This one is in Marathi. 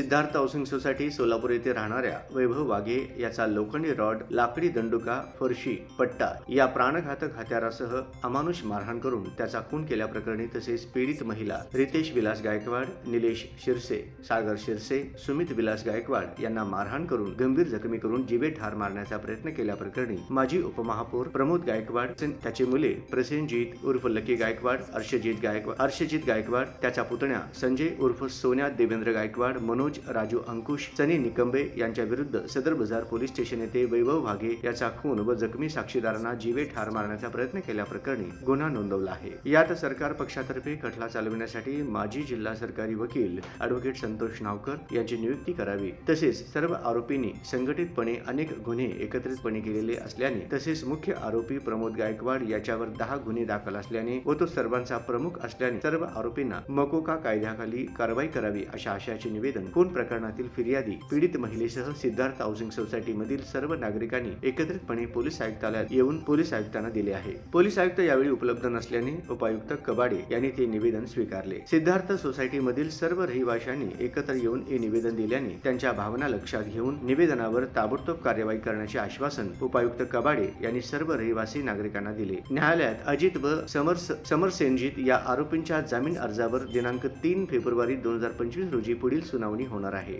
सिद्धार्थ हाऊसिंग सोसायटी सोलापूर येथे राहणाऱ्या वैभव वाघे याचा लोखंडी रॉड लाकडी दंडुका फरशी पट्टा या प्राणघातक हत्यारासह अमानुष मारहाण करून त्याचा खून केल्याप्रकरणी तसेच पीडित महिला रितेश विलास गायकवाड निलेश शिरसे सागर शिरसे सुमित विलास गायकवाड यांना मारहाण करून गंभीर जखमी करून जिवे ठार मारण्याचा प्रयत्न केल्याप्रकरणी माजी उपमहापौर प्रमोद गायकवाड त्याचे मुले प्रसेनजीत उर्फ लकी गायकवाड अर्षजीत गायकवाड अर्षजित गायकवाड त्याचा पुतण्या संजय उर्फ सोन्या देवेंद्र गायकवाड मनोज राजू अंकुश सनी निकंबे यांच्या विरुद्ध सदर बाजार पोलीस स्टेशन येथे वैभव भागे याचा खून व जखमी साक्षीदारांना जीवे ठार मारण्याचा प्रयत्न केल्याप्रकरणी गुन्हा नोंदवला आहे. यात सरकार पक्षातर्फे खटला चालविण्यासाठी माजी जिल्हा सरकारी वकील अॅडव्होकेट संतोष नावकर यांची नियुक्ती करावी. तसेच सर्व आरोपींनी संघटितपणे अनेक गुन्हे एकत्रितपणे केलेले असल्याने तसेच मुख्य आरोपी प्रमोद गायकवाड याच्यावर दहा गुन्हे दाखल असल्याने व तो सर्वांचा प्रमुख असल्याने सर्व आरोपींना मकोका कायद्याखाली कारवाई करावी अशा आशयाचे निवेदन खून प्रकरणातील फिर्यादी? पीडित महिलेसह सिद्धार्थ हाऊसिंग सोसायटी मधील सर्व नागरिकांनी एकत्रितपणे पोलीस आयुक्तालयात येऊन पोलीस आयुक्तांना दिले आहे. पोलीस आयुक्त यावेळी उपलब्ध नसल्याने उपायुक्त कबाडे यांनी ते निवेदन स्वीकारले. सिद्धार्थ सोसायटी मधील सर्व रहिवाशांनी एकत्र येऊन हे निवेदन दिल्याने त्यांच्या भावना लक्षात घेऊन निवेदनावर ताबडतोब कार्यवाही करण्याचे आश्वासन उपायुक्त कबाडे यांनी सर्व रहिवासी नागरिकांना दिले. न्यायालयात अजित व समर समर सेनजीत या आरोपींच्या जामीन अर्जावर दिनांक तीन फेब्रुवारी दोन हजार पंचवीस रोजी पुढील सुनावणी सुनावणी होणार आहे.